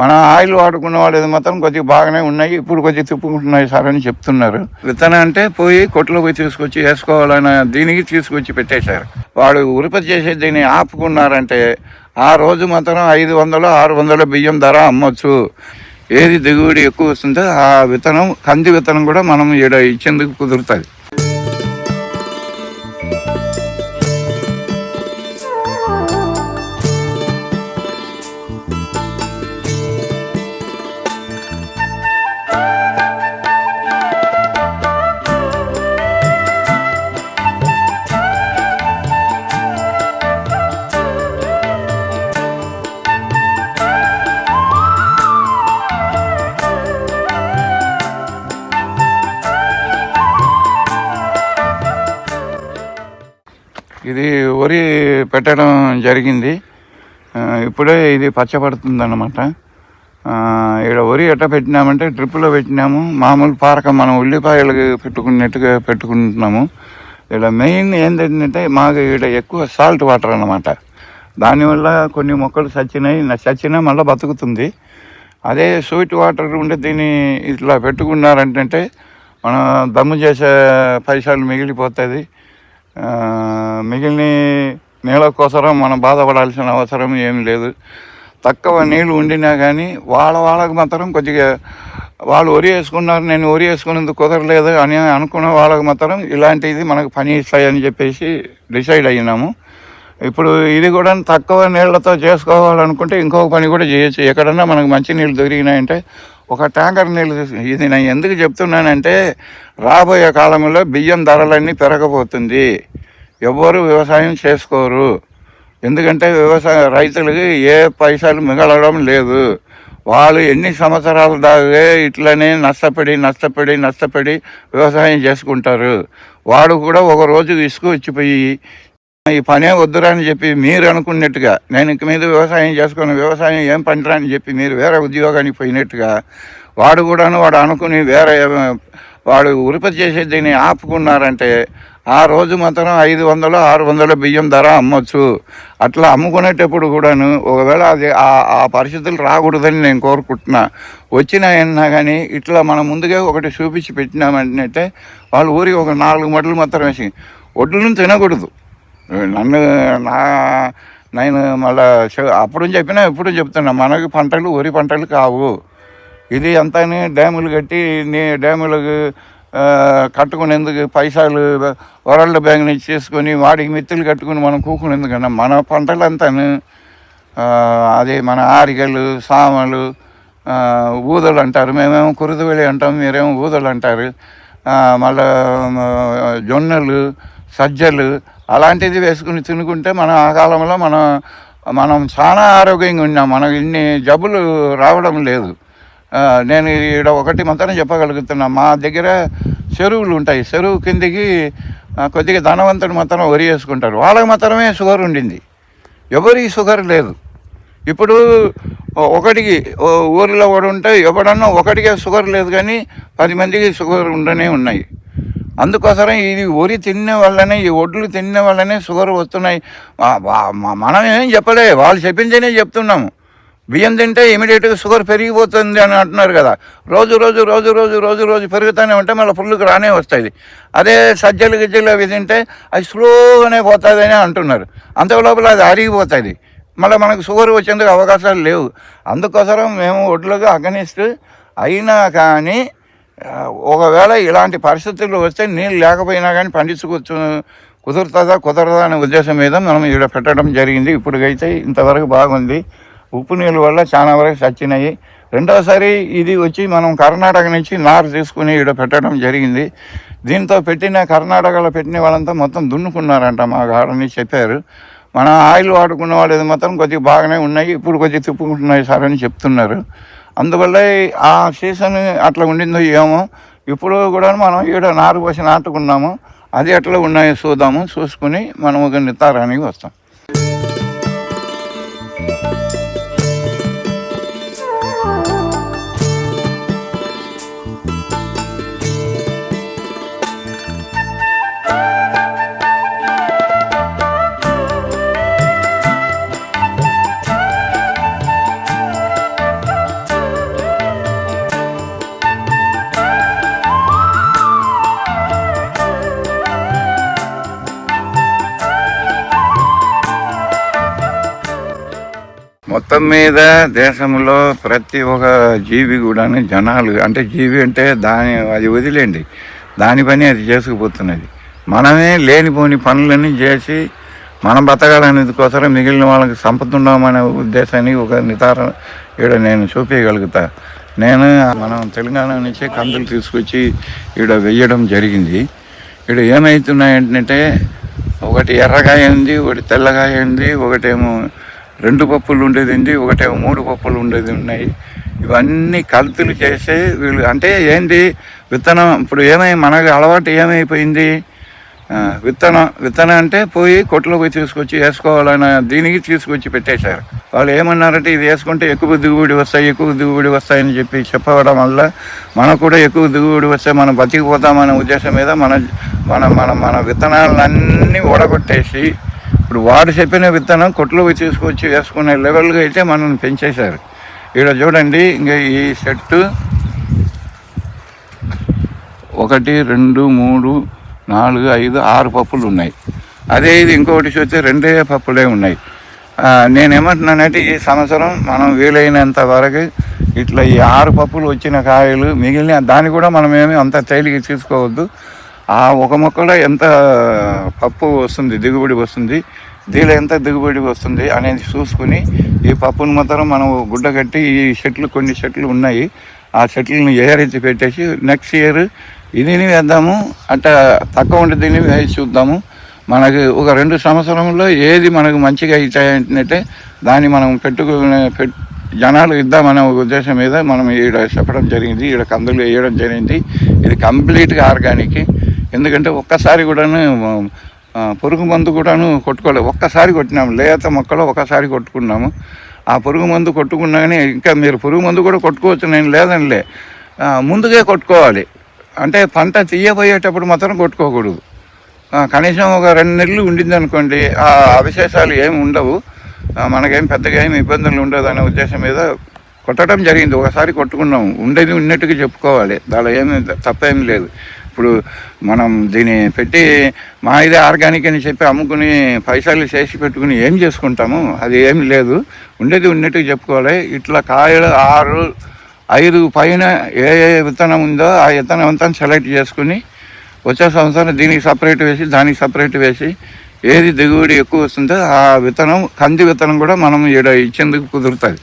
మన ఆయిల్ వాడుకున్న వాళ్ళు మాత్రం కొద్దిగా బాగానే ఉన్నాయి ఇప్పుడు కొద్దిగా తిప్పుకుంటున్నాయి సార్ అని చెప్తున్నారు. విత్తనం అంటే పోయి కొట్లో పోయి తీసుకొచ్చి వేసుకోవాలన్న దీనికి తీసుకొచ్చి పెట్టేశారు. వాడు ఉత్పత్తి చేసే దీన్ని ఆపుకున్నారంటే ఆ రోజు మాత్రం ఐదు వందలు ఆరు వందల బియ్యం ధర అమ్మొచ్చు. ఏది దిగుబడి ఎక్కువ వస్తుందో ఆ విత్తనం కంది విత్తనం కూడా మనం ఈడ ఇచ్చేందుకు కుదురుతుంది. ఇది వరి పెట్టడం జరిగింది. ఇప్పుడే ఇది పచ్చబడుతుంది అన్నమాట ఇక్కడ వరి ఎట్ట పెట్టినామంటే డ్రిప్పులో పెట్టినాము. మామూలు పారక మనం ఉల్లిపాయలు పెట్టుకున్నట్టుగా పెట్టుకుంటున్నాము. ఇక్కడ మెయిన్ ఏంటంటే మాకు ఇక్కడ ఎక్కువ సాల్ట్ వాటర్ అన్నమాట. దానివల్ల కొన్ని మొక్కలు చచ్చినాయి చచ్చినా మళ్ళీ బతుకుతుంది. అదే స్వీట్ వాటర్ ఉంటే దీన్ని ఇట్లా పెట్టుకున్నారంటే మనం దమ్ము చేసే పైసలు మిగిలిపోతుంది మిగిలిన నీళ్ళ కోసరం మనం బాధపడాల్సిన అవసరం ఏం లేదు. తక్కువ నీళ్ళు ఉండినా కానీ వాళ్ళ వాళ్ళకి మాత్రం కొద్దిగా వాళ్ళు వరి వేసుకున్నారు నేను వరి వేసుకునేందుకు కుదరలేదు అని అనుకున్న వాళ్ళకి మాత్రం ఇలాంటిది మనకు పని ఇస్తాయని చెప్పేసి డిసైడ్ అయినాము. ఇప్పుడు ఇది కూడా తక్కువ నీళ్ళతో చేసుకోవాలనుకుంటే ఇంకొక పని కూడా చేయొచ్చు. ఎక్కడన్నా మనకు మంచి నీళ్ళు దొరికినాయంటే ఒక ట్యాంకర్ నీళ్ళు ఇది నేను ఎందుకు చెప్తున్నానంటే రాబోయే కాలంలో బియ్యం ధరలన్నీ పెరగబోతుంది. ఎవ్వరు వ్యవసాయం చేసుకోరు. ఎందుకంటే వ్యవసాయ రైతులకి ఏ పైసలు మిగలడం లేదు. వాళ్ళు ఎన్ని సంవత్సరాల దాకా ఇట్లనే నష్టపడి నష్టపడి నష్టపడి వ్యవసాయం చేసుకుంటారు. వాడు కూడా ఒక రోజు ఇసుకొచ్చిపోయి ఈ పనే వద్దురా అని చెప్పి మీరు అనుకున్నట్టుగా నేను ఇంక మీద వ్యవసాయం చేసుకుని వ్యవసాయం ఏం పనిరా అని చెప్పి మీరు వేరే ఉద్యోగానికి పోయినట్టుగా వాడు కూడాను వాడు అనుకుని వేరే వాడు ఉత్పత్తి చేసే దీన్ని ఆపుకున్నారంటే ఆ రోజు మాత్రం ఐదు వందలు ఆరు వందల బియ్యం ధర అమ్మొచ్చు. అట్లా అమ్ముకునేటప్పుడు కూడాను ఒకవేళ అది ఆ ఆ పరిస్థితులు రాకూడదని నేను కోరుకుంటున్నా. వచ్చినాయన్నా కానీ ఇట్లా మనం ముందుగా ఒకటి చూపించి పెట్టినామంటే వాళ్ళు ఊరికి ఒక నాలుగు మడులు మాత్రం వేసి ఒడ్లను తినకూడదు. నన్ను నా నేను మళ్ళా అప్పుడు చెప్పినా ఇప్పుడు చెప్తున్నా. మనకు పంటలు వరి పంటలు కావు. ఇది అంతా డ్యాములు కట్టి నీ డ్యాములకు కట్టుకునేందుకు పైసలు వరల్డ్ బ్యాంక్ నుంచి చేసుకొని వాడికి మిత్తులు కట్టుకుని మనం కూకునేందుకన్నా మన పంటలంతాను ఆ, అదే మన ఆరికలు సామలు ఊదలు అంటారు. మేమేమో కురుదువెళి అంటాం మీరేమో ఊదలు అంటారు. మళ్ళీ మళ్ళా జొన్నలు సజ్జలు అలాంటిది వేసుకుని తినుకుంటే మనం ఆ కాలంలో మనం మనం చాలా ఆరోగ్యంగా ఉన్నాం. మనకు ఇన్ని జబ్బులు రావడం లేదు. నేను ఇక్కడ ఒకటి మాత్రం చెప్పగలుగుతున్నా. మా దగ్గర చెరువులు ఉంటాయి. చెరువు కిందికి కొద్దిగా ధనవంతుడు మాత్రం వరి వేసుకుంటారు. వాళ్ళకి మాత్రమే షుగర్ ఉండింది. ఎవరికి షుగర్ లేదు. ఇప్పుడు ఒకటికి ఊరిలో కూడా ఉంటే ఎవడన్నా ఒకటికే షుగర్ లేదు కానీ పది మందికి షుగర్ ఉండనే ఉన్నాయి. అందుకోసరం ఇది వరి తిన్న వల్లనే ఈ ఒడ్లు తిన్న వల్లనే షుగర్ వస్తున్నాయి. మనం ఏం చెప్పలే వాళ్ళు చెప్పించేనే చెప్తున్నాము. బియ్యం తింటే ఇమీడియట్గా షుగర్ పెరిగిపోతుంది అని అంటున్నారు కదా. రోజు రోజు రోజు రోజు రోజు రోజు పెరుగుతూనే ఉంటే మళ్ళీ ఫుల్కి రానే వస్తుంది అదే సజ్జలు గిజ్జలు అవి తింటే అది స్లోగానే పోతుంది అని అంటున్నారు. అంత లోపల అది అరిగిపోతుంది మళ్ళీ మనకు షుగర్ వచ్చేందుకు అవకాశాలు లేవు. అందుకోసం మేము ఒడ్లుగా అగనిస్ట్ అయినా కానీ ఒకవేళ ఇలాంటి పరిస్థితులు వస్తే నీళ్ళు లేకపోయినా కానీ పండించుకోవచ్చు కుదురుతుందా కుదరదా అనే ఉద్దేశం మీద మనం ఇక్కడ పెట్టడం జరిగింది. ఇప్పటికైతే ఇంతవరకు బాగుంది. ఉప్పు నీళ్ళ వల్ల చాలా వరకు చచ్చినాయి రెండోసారి ఇది వచ్చి మనం కర్ణాటక నుంచి నారు తీసుకుని ఇక్కడ పెట్టడం జరిగింది. దీంతో పెట్టిన కర్ణాటకలో పెట్టిన వాళ్ళంతా మొత్తం దున్నుకున్నారంట మా గాడని చెప్పారు. మన ఆయిల్ వాడుకున్న వాళ్ళు మాత్రం కొద్దిగా బాగానే ఉన్నాయి. ఇప్పుడు కొద్దిగా తిప్పుకుంటున్నాయి సార్ అని చెప్తున్నారు. అందువల్ల ఆ సీజన్ అట్లా ఉండిందో ఏమో ఇప్పుడు కూడా మనం ఈడ నారు పోసి నాటుకున్నాము. అది ఎట్లా ఉన్నాయో చూద్దాము. చూసుకుని మనం ఒక నిర్ధారానికి వస్తాం. మొత్తం మీద దేశంలో ప్రతి ఒక్క జీవి కూడా జనాలు అంటే జీవి అంటే దాని అది వదిలేండి దాని పని అది చేసుకుపోతున్నది. మనమే లేనిపోని పనులన్నీ చేసి మనం బతకాలనేది కోసం మిగిలిన వాళ్ళకి సంపతున్నామనే ఉద్దేశాన్ని ఒక నితారం ఇక్కడ నేను చూపించగలుగుతా నేను మనం తెలంగాణ నుంచి కందులు తీసుకొచ్చి ఇక్కడ వెయ్యడం జరిగింది. ఇక్కడ ఏమవుతున్నాయంటే ఒకటి ఎర్రకాయ ఉంది ఒకటి తెల్లగాయ ఉంది ఒకటేమో రెండు పప్పులు ఉండేది ఉంది ఒకటేమో మూడు పప్పులు ఉండేది ఉన్నాయి. ఇవన్నీ కల్తీలు చేసే వీళ్ళు. అంటే ఏంటి? విత్తనం ఇప్పుడు ఏమై మనకు అలవాటు ఏమైపోయింది? విత్తనం విత్తనం అంటే పోయి కొట్లో పోయి తీసుకొచ్చి వేసుకోవాలన్న దీనికి తీసుకొచ్చి పెట్టేశారు. వాళ్ళు ఏమన్నారంటే ఇది వేసుకుంటే ఎక్కువ దిగుబడి వస్తాయి ఎక్కువ దిగుబడి వస్తాయని చెప్పి చెప్పడం వల్ల మనకు కూడా ఎక్కువ దిగుబడి వస్తే మనం బతికిపోతామనే ఉద్దేశం మీద మన మన మన మన విత్తనాలన్నీ ఓడగొట్టేసి ఇప్పుడు వాడు చెప్పిన విత్తనం కొట్లో తీసుకొచ్చి వేసుకునే లెవెల్గా అయితే మనల్ని పెంచేశారు. ఇక్కడ చూడండి ఇంకా ఈ సెట్టు ఒకటి రెండు మూడు నాలుగు ఐదు ఆరు పప్పులు ఉన్నాయి. అదే ఇది ఇంకొకటి చూస్తే రెండే పప్పులే ఉన్నాయి. నేను నేనేమంటున్నానంటే ఈ సంవత్సరం మనం వీలైనంత వరకు ఇట్లా ఈ ఆరు పప్పులు వచ్చిన కాయలు మిగిలిన దాన్ని కూడా మనం ఏమి అంత తేలిక తీసుకోవద్దు. ఆ ఒక మొక్కలో ఎంత పప్పు వస్తుంది దిగుబడి వస్తుంది దీనిలో ఎంత దిగుబడి వస్తుంది అనేది చూసుకుని ఈ పప్పును మాత్రం మనం గుడ్డ కట్టి ఈ చెట్లు కొన్ని చెట్లు ఉన్నాయి. ఆ చెట్లను ఏరించి పెట్టేసి నెక్స్ట్ ఇయర్ ఇదిని వేద్దాము అట్ట తక్కువ ఉంటే దీన్ని వేసి చూద్దాము. మనకు ఒక రెండు సంవత్సరంలో ఏది మనకు మంచిగా ఇచ్చాయంటే దాన్ని మనం పెట్టుకునే పెట్ జనాలు ఇద్దామనే ఉద్దేశం మీద మనం ఈడ చెప్పడం జరిగింది ఈడ కందులు వేయడం జరిగింది. ఇది కంప్లీట్గా ఆర్గానిక్. ఎందుకంటే ఒక్కసారి కూడాను పురుగు మందు కూడాను కొట్టుకోలేదు ఒక్కసారి కొట్టినాము. లేత మొక్కలో ఒకసారి కొట్టుకున్నాము. ఆ పురుగు మందు కొట్టుకున్నాగానే ఇంకా మీరు పురుగు మందు కూడా కొట్టుకోవచ్చు. నేను లేదనిలే. ముందుగా కొట్టుకోవాలి. అంటే పంట తీయబోయేటప్పుడు మాత్రం కొట్టుకోకూడదు. కనీసం ఒక రెండు నెలలు ఉండింది అనుకోండి ఆ అవశేషాలు ఏమి ఉండవు. మనకేం పెద్దగా ఏమి ఇబ్బందులు ఉండదు అనే ఉద్దేశం మీద కొట్టడం జరిగింది. ఒకసారి కొట్టుకున్నాం ఉండేది ఉన్నట్టుగా చెప్పుకోవాలి. దానిలో ఏమి తప్పేం లేదు. ఇప్పుడు మనం దీన్ని పెట్టి మా ఇది ఆర్గానిక్ అని చెప్పి అమ్ముకుని పైసలు చేసి పెట్టుకుని ఏం చేసుకుంటాము? అది ఏమి లేదు. ఉండేది ఉన్నట్టుగా చెప్పుకోవాలి. ఇట్లా కాయలు ఆరు ఐదు పైన ఏ ఏ విత్తనం ఉందో ఆ విత్తనం అంతా సెలెక్ట్ చేసుకుని వచ్చే సంవత్సరం దీనికి సపరేట్ వేసి దానికి సపరేట్ వేసి ఏది దిగుబడి ఎక్కువ వస్తుందో ఆ విత్తనం కంది విత్తనం కూడా మనం ఈడ ఇచ్చేందుకు కుదురుతుంది.